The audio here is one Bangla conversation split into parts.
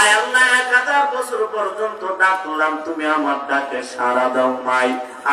আয় আল্লাহ এক হাজার বছর পর্যন্ত ডাকলাম, তুমি আমার ডাকে সারা দাও নাই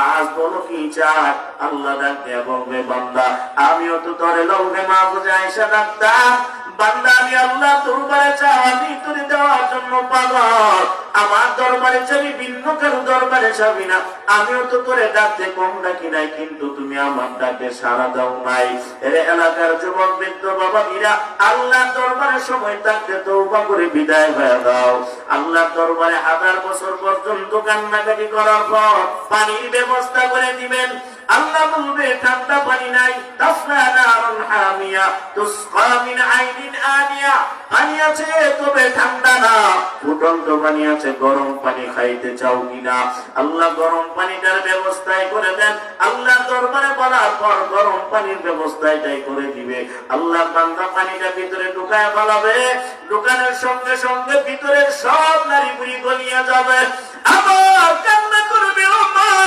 আজ বলো কি চাই? আল্লাহ ডাকে বলবে বান্দা, আমিও তো তরে লৌহে মা বুঝে আইসা ডাকতাম। বান্দা আল্লাহ দরবারে চাও আমি দেওয়ার জন্য পাগল। আমার দরবারে চাবি ভিন্ন কারও দরবারে চাবি না, আমিও তো তোরে ডাকতে কম ডাকি নাই, কিন্তু তুমি আমার ডাকে সারা দাও নাই। এরে এলাকার যুবক, বৃদ্ধ, বাবা, মীরা আল্লাহ দরবারে সময় থাকতে তৌবা করে বিদায় হয়ে দাও আল্লাহ দরবারে হাজার বছর পর্যন্ত কান্নাকাটি করার পর পানির ব্যবস্থা করে দিবেন। আল্লাহ বলবে, ঠান্ডা পানি নাই আল্লাহ পর গরম পানির করে দিবে। আল্লাহ বান্দা পানিটা ভিতরে ঢুকায় ফেলাবে। ঢুকানোর সঙ্গে সঙ্গে ভিতরের সব নারী বুড়ি গলিয়া যাবে। ও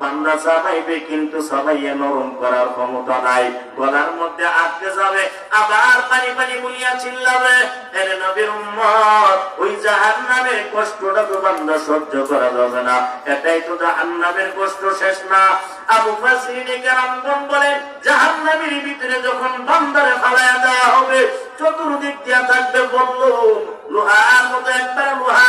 বান্দা চাবাইবে কিন্তু সবাইয়ে নরম করার ক্ষমতা নাই। গলার মধ্যে আটকে যাবে, আবার পানি পানি বলিয়া চিল্লাবে। এর নবীর উম্মত, ওই জাহান্নামের কষ্টটা তো বান্দা সহ্য করা যাবে না। এটাই তো জাহান্নামের কষ্ট, শেষ না। আবু ফাসিনে বলেন জাহান্নামের ভিতরে যখন বান্দারে ফালায়া দেওয়া হবে, চতুর্দিক দিয়া থাকবে বলল লোহার মতো একবার থাকবে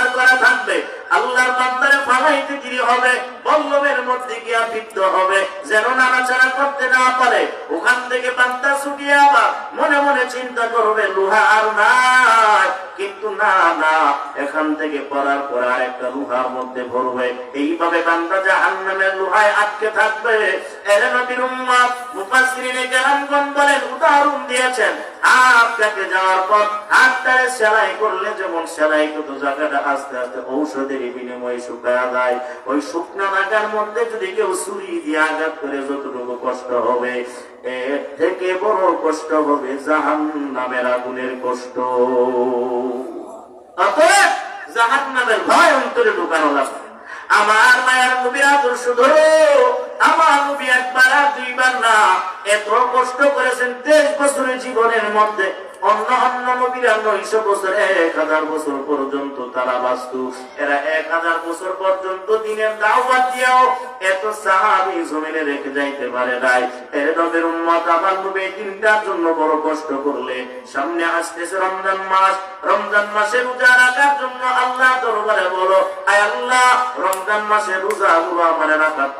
আল্লাহর বান্দারে ফালাইতে দেরি হবে বল্লভের মধ্যে গিয়া বিদ্ধ হবে। যেন নাড়াচাড়া করতে না পারে, ওখান থেকে বান্দা ছুটিয়ে আবার মনে মনে চিন্তা করবে, লোহা আর নাই। কিন্তু না না, এখান থেকে পড়ার পর আর একটা লোহার মধ্যে ভরবে। এইভাবে বান্দা জাহান্নামের লোহায় আটকে থাকবে। এর নবীর উম্মত মুফাসসিরিনে কেরামগণ বলেন, উদাহরণ দিয়েছেন কেটে যাওয়ার পর হাতটারে সেলাই করলে যেমন সেলাই কত জায়গাটা আস্তে আস্তে ঔষধের বিনিময়ে শুকায়া যায়। ওই শুকনা নাগার মধ্যে যদি কেউ ছুরি দিয়ে আঘাত করে, যতটুকু কষ্ট হবে এর থেকে বড় কষ্ট হবে জাহান নামের আগুনের কষ্ট। জাহান নামের ভয় অন্তরে ঢুকানো লাগবে। আমার আদর্শ ধরো আমার নবী একবার আর দুইবার না, এত কষ্ট করেছেন তেইশ বছরের জীবনের মধ্যে। বড় কষ্ট করলে, সামনে আসতেছে রমজান মাস। রমজান মাসে রোজা রাখার জন্য আল্লাহ দরবারে বলো, আয় আল্লাহ, রমজান মাসে রোজা আমার রাখার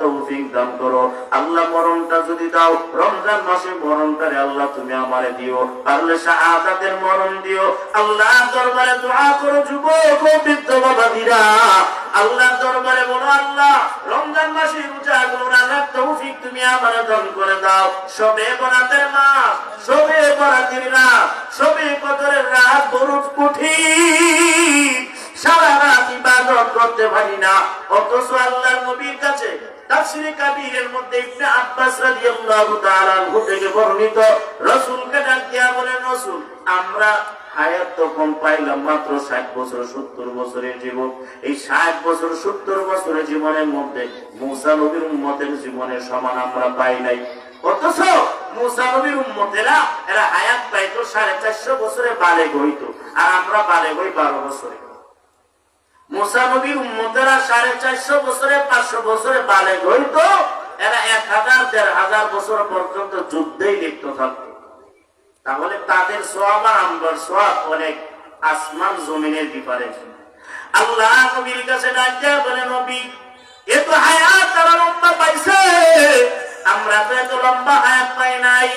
দান করো। আল্লাহ মরণটা যদি দাও, রমজান মাসে মরণটারে আল্লাহ তুমি আমারে দিও। পারলে শাহাদাতের মরণ দিও। আল্লাহ দরবারে দোয়া করো যুবক ও বৃদ্ধ আল্লাহ দরবারে বলো, আল্লাহ, রমজান মাসে রোজা গুলো রাখার তৌফিক তুমি আমার দান করে দাও। সবে বরাতের মাস, সবে বরাতের রাত, সবে কদরের রাত বরুদ কঠিন জীবনের মধ্যে মুসা নবীর উম্মতের জীবনের সমান আমরা পাই নাই। অথচ মুসা নবীর উম্মতেরা, এরা হায়াত পাইতো সাড়ে চারশো বছরে বালে হইতো, আর আমরা বালে হই বারো বছরে। সাড়ে চারশো বছরে, পাঁচশো বছরে হইতো। এরা এক হাজার, দেড় হাজার বছর পর্যন্ত যুদ্ধেই তাহলে তাদের আসমান ডাকিয়া বলে, নবী, এ তো হায়াত তারা লম্বা পাইছে, আমরা তো এত লম্বা হায়াত পাই নাই।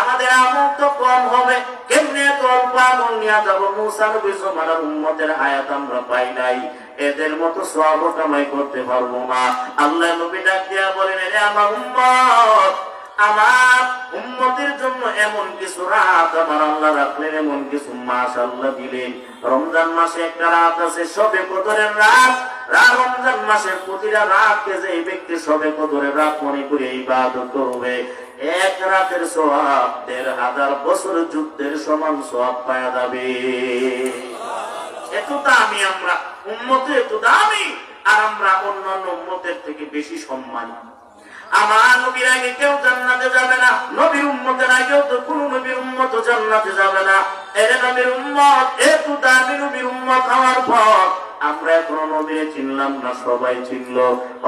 আমাদের আমল তো কম আমল উম্মতের আমরা পাই নাই। এদের মতো সব কামাই করতে পারব না। আল্লাহ নবী ডাক দিয়া বলেন আমার উম্মত, আমার জন্য এমন কিছু রাত আমার আল্লাহ রাখলেন, এমন কিছু মাস আল্লাহ দিলেন। রমজান মাসে একটা রাত আছে, সবে কদরের রাত রমজান মাসের প্রতিটা যে ব্যক্তি সবে রাত মনে করে করবে, এক রাতের দেড় হাজার বছর যুদ্ধের সমান পাওয়া যাবে। এত দামি আমরা উন্মত এত দামি, আর আমরা অন্যান্য উন্মতের থেকে বেশি সম্মানী। আমার নবীর আগে কেউ জান্নাতে যাবে না, নবীর উম্মতের আগেও তো কোন নবীর উম্মত জান্নাতে যাবে না। এরে নবীর উম্মত, এত দামি নবীর উম্মত হওয়ার পর আমরা এখনও নবীরে চিনলাম না, সবাই চিনল।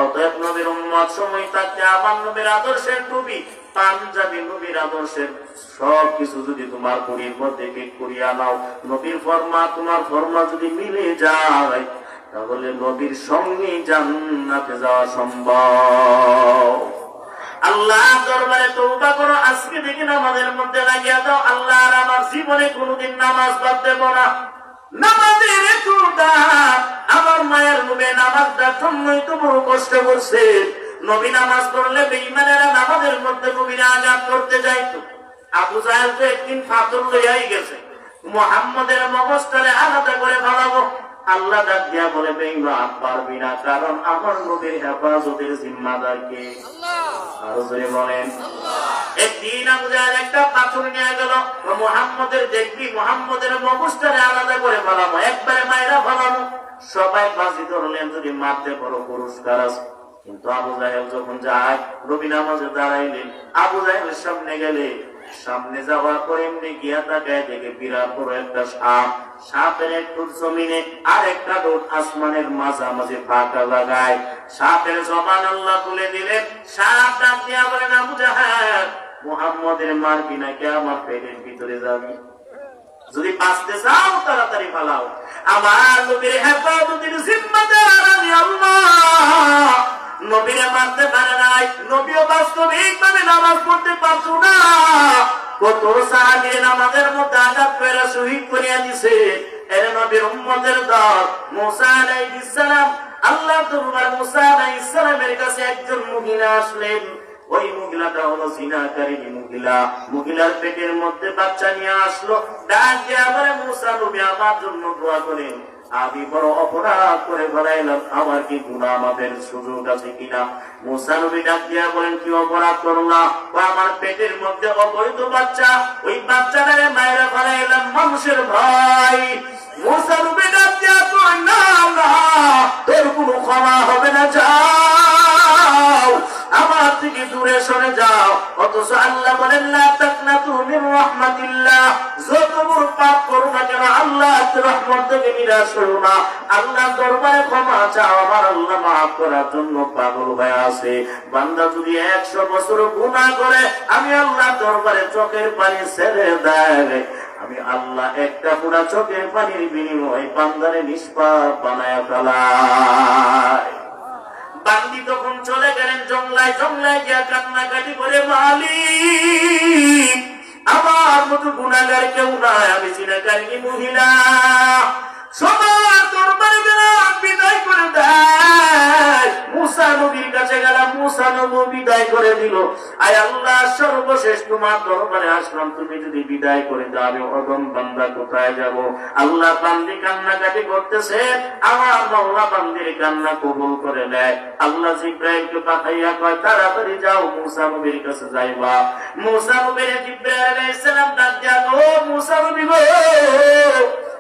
অতএব নবীর উম্মত সময় থাকতে আমার নবীর আদর্শের টুপি পাঞ্জাবি নবীর আদর্শের সব কিছু যদি তোমার কুড়ির মধ্যে পিক করিয়া নাও, নবীর ফরমা, তোমার ফরমা যদি মিলে যায়, তাহলে নবীর সঙ্গে জান্নাতে যাওয়া সম্ভব। আল্লাহ দরবারে তৌবা করো, আজকে দেখি নামাজের মধ্যে লাগিয়া দাও। আল্লাহ আর আমার জীবনে কোনোদিন নামাজ বাদ দেব না। আমার মায়ের নামাজটা জন্যই তো বড় কষ্ট করছে। নবী নামাজ পড়লে বেইমানেরা নামাজের মধ্যে নবীরা আজাদ করতে যাইতো। আবু সাহেব তো একদিন ফাতর লইয়াই গেছে। মোহাম্মদের মগজটারে আলাদা করে ভালাবো আল্লাহ ডাক দিয়া বলে বেইমান পারবি না কারণ আমার নবীর হেফাজতের জিম্মাদার কে? আরও জোরে বলেন একদিন আবু জাহেল একটা পাথর নিয়ে গেল। মোহাম্মদের দেখবি মোহাম্মদের মগজটারে আলাদা করে একবারে মায়েরা সবাই ধরলেন যদি মারতে বড় পুরস্কার আছে। কিন্তু আবু জাহেল যখন যায় রবি নামাজে দাঁড়াইলেন আবু জাহেলের সামনে গেলে সামনে যাওয়ার পর এমনি গিয়া তাকায় দেখে বিরাট বড় একটা সাপ। সাপের একটু জমিনে আর একটা ডোট আসমানের মাঝামাঝি ফাঁকা লাগায়। সাপের জবান আল্লাহ তুলে দিলেন, সাপ ডাক দিয়া বলেন, আবু জাহেল, মোহাম্মদের মারবি নাকি আমার পেটের ভিতরে যাবি? যদি বাঁচতে চাও তাড়াতাড়ি পালাও। আমার নবীর হেফাজতের জিম্মাদার আমি আল্লাহ। নবীরে মারতে পারে নাই। নবীও বাস্তবিক ভাবে নামাজ পড়তে পারতো না। কত সাহাবীর নামাজের মধ্যে আঘাত করে শহীদ করিয়া দিছে। এর নবীর উম্মতের দল, মুসা আলাইহিস সালাম আল্লাহ দরবার মুসা আলাইহিস সালামের কাছে একজন মহিলা আসলেন। ওই মহিলাটা হলো জিনাকারী মহিলা। মহিলার পেটের মধ্যে বাচ্চা নিয়ে আসলো। ডাক দিয়ে আমার মুসা নবী আমার জন্য দোয়া করেন। আমি বড় অপরাধ করে ফেলাইলাম আমার কি গুণা আমাদের সুযোগ আছে কিনা? মুসা নবী ডাক দিয়া বলেন, কি অপরাধ করো ও আমার পেটের মধ্যে অবৈধ বাচ্চা, ওই বাচ্চাটারে মায়েরা ফেলাইলাম মানুষের ভাই মুসা নবী ডাক দিয়া কই না না, তোর কোনো ক্ষমা হবে না দূরে সরে যাও। অথচ আল্লাহ বলেন না তাকনা তুমি রহমাতিল্লাহ। যত বড় পাপ করো না কেন, আল্লাহ রহমত থেকে নিরাশ করো না। আল্লাহ দরবারে ক্ষমা চাও, আমার আল্লাহ মাফ করার জন্য পাগল হয়ে আছে। বান্দা যদি একশো বছর গুণা করে, আমি আল্লাহ দরবারে চোখের পানি ছেড়ে দেয়। আমি আল্লাহ একটা পুরা চোখের পানির বিনিময় বান্দারে নিষ্পাপ বানায় ফেলায় বান্দি তখন চলে গেলেন জংলায় জংলায় গিয়া কান্নাকাটি করে মালি আমার মতো গুণাগার কেউ নাই, আমি চিনাকারী মহিলা। সবার দরবারে গেলাম বিদায় করে দেয়। মুসা নবীর কাছে গেলাম মুসা নবী বিদায় করে দিল। আয় আল্লাহ, সর্বশেষ তোমার দরবারে আসলাম। তুমি যদি বিদায় করে দাও, আমি বান্দা কোথায় যাব? আল্লাহ বান্দি কান্নাকাটি করতেছে। আমার বান্দির কান্না কবুল করে নেয়। আল্লাহ পাঠাইয়া কয়, তাড়াতাড়ি যাও, মুসা নবীর কাছে যাইবা। মুসা নবীর জিব্রাইল আলাইহিস সালাম দিয়া মুসা নবী গো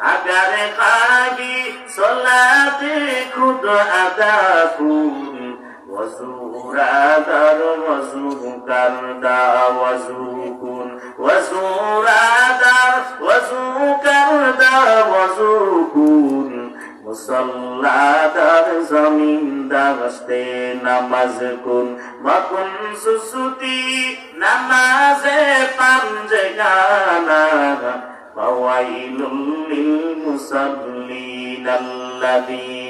اگر خواهی صلات خود ادا کن وضو را در وضو کرده وضو کن وضو را در وضو کرده وضو کن مصلا در زمین دغسته نماز کن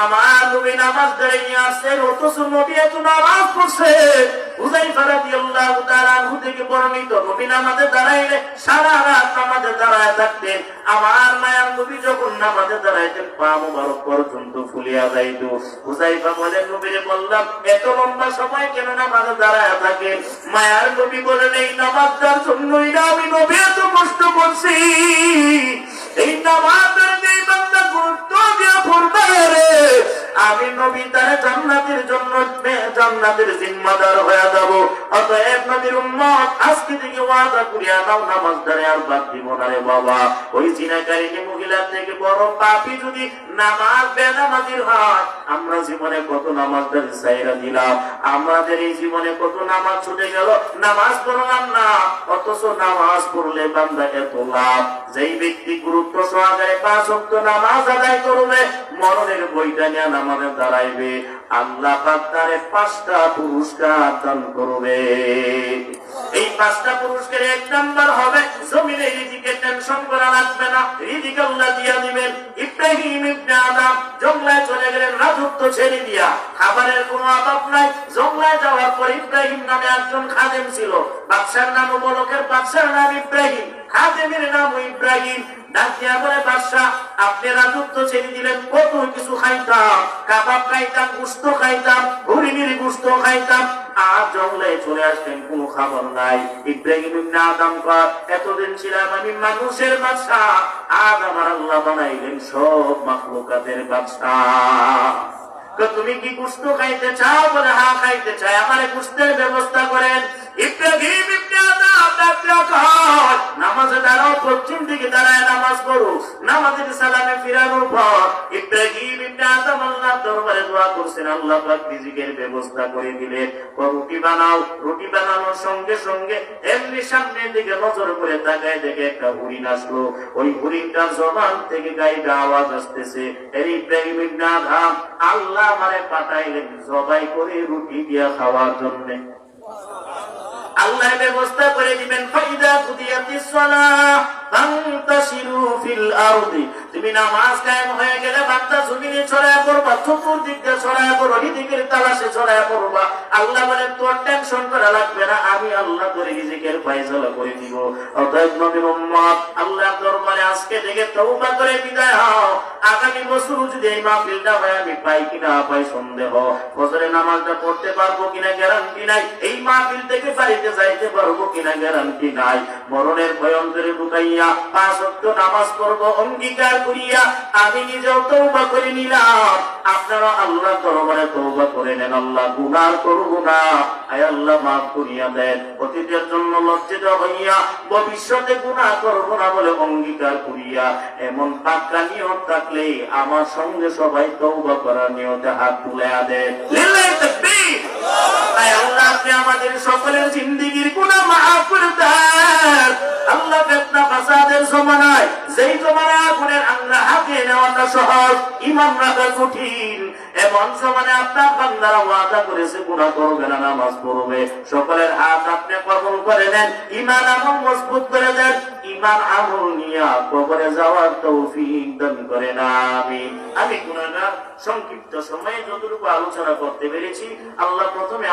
এত থেকে ফুলিয়া যাইত। হুযাইফা বলেন, নবীরে বললাম, এত লম্বা সময় কেন নামাজে দাঁড়ায় থাকেন? মায়ার নবী বলেন, এই নামাজটার জন্যই না আমি নবী এত কষ্ট করছি। এই নামাজের যেই বান্দা গুরুত্ব দিয়ে পড়বে রে। this. আমি নবী, তার জান্নাতের জন্য জান্নাতের জিম্মাদার হয়ে যাব। অতএব নবীর উম্মত, আজকে থেকে ওয়াদা করিয়া নাও নামাজ ধরে আর বাদ দিব না রে বাবা। ওই জিনাকারিনী মহিলার থেকে বড় পাপী যদি নামাজ, বেনামাজির হয়, আমরা জীবনে কত নামাজ ধরে সাইরা দিলাম। আমাদের এই জীবনে কত নামাজ ছুটে গেল, নামাজ পড়লাম না, অথচ নামাজ পড়লে বান্দা এত লাভ। যেই ব্যক্তি গুরুত্ব সহকারে পাঁচ অক্ট নামাজ আদায় করবে, মরণের বইটা নিয়ে নামাজে দাঁড়াইবে, আল্লাহ তারে পাঁচটা পুরস্কার দান করবে। এই পাঁচটা পুরস্কার এক নাম্বার হবে, জমিনে রিজিকে টেনশন করা লাগবে না, রিজিক আল্লাহ দিয়া দিবেন। ইব্রাহিম ইবনে আদম চলে গেলেন, রাজত্ব ছেড়ে দিয়া। খাবারের কোনো অভাব নাই জঙ্গলায় যাওয়ার পর ইব্রাহিম নামে একজন খাদেম ছিল। বাদশার নাম বলকের বাদশার নাম ইব্রাহিম। খাদেমের নাম ইব্রাহিম বাদশাহ? এতদিন ছিলাম আমি মানুষের বাদশা আজ আল্লাহ বানাইলেন সব তুমি কি গুস্ত খাইতে চাও বলে হা খাইতে চাই? আমার গুস্তের ব্যবস্থা করেন। ইব্রাহিম আল্লাহ ওই জবান থেকে গাইবে আওয়াজ আসতেছে। এর আল্লাহ আমারে পাঠাইলেন জবাই করে রুটি দিয়া খাওয়ার জন্যে। আল্লাহ ব্যবস্থা করে দিবেন তুমি নামাজ কায়েম হয়ে গেলে বান্দা জমিনে ছড়ায় পড়বা দিয়ে ছড়ায় তালাশে ছড়ায় আল্লাহ বলেন তোর টেনশন করা লাগবে না, আমি আল্লাহ করে করে দিব। অতএব আল্লাহ দরবারে আজকে থেকে করে বিদায় হও। আগামী বছর যদি এই মাহফিলটা হয়, আমি পাই কিনা পাই সন্দেহ। নামাজটা পড়তে পারব কিনা গ্যারান্টি নাই। এই মাহফিল থেকে বাড়িতে যাইতে পারব কিনা গ্যারান্টি নাই। মরণের ভয়ন্তরে ঢুকাইয়া পাঁচ নামাজ পড়ব, অঙ্গীকার করিয়া আমি নিজেও তৌবা করে নিলাম। আপনারা আল্লাহ দরবারে তৌবা করে নেন। আল্লাহ গুনার করব না। আয় আল্লাহ, মাফ করিয়া দেন। অতীতের জন্য লজ্জিত হইয়া, ভবিষ্যতে গুনাহ করব না বলে অঙ্গীকার করিয়া, এমন পাক্কা নিয়ত থাকলে আমার সঙ্গে সবাই তৌবা করার নিয়তে হাত তুলে তাকবীর! আল্লাহ, আপনি আমাদের সকলের জিন্দিগির গুনাহ মাফ করে দেন। আল্লাহ জমানায়, যেই জমানায় আগুনের হাতে নেওয়াটা সহজ রাখা কঠিন। এমন জমানে আপনার বান্দারা ওয়াদা করেছে, গুনাহ করবে না, নামাজ পড়বে। সকলের হাত আপনি কবল করে ইমান আমল মজবুত করে দেন ইমান আমল কবরে যাওয়ার তৌফিক দান করে না আমি আমি গুনাহগার সংক্ষিপ্ত সময়ে যতটুকু আলোচনা করতে পেরেছি, আল্লাহ প্রথমে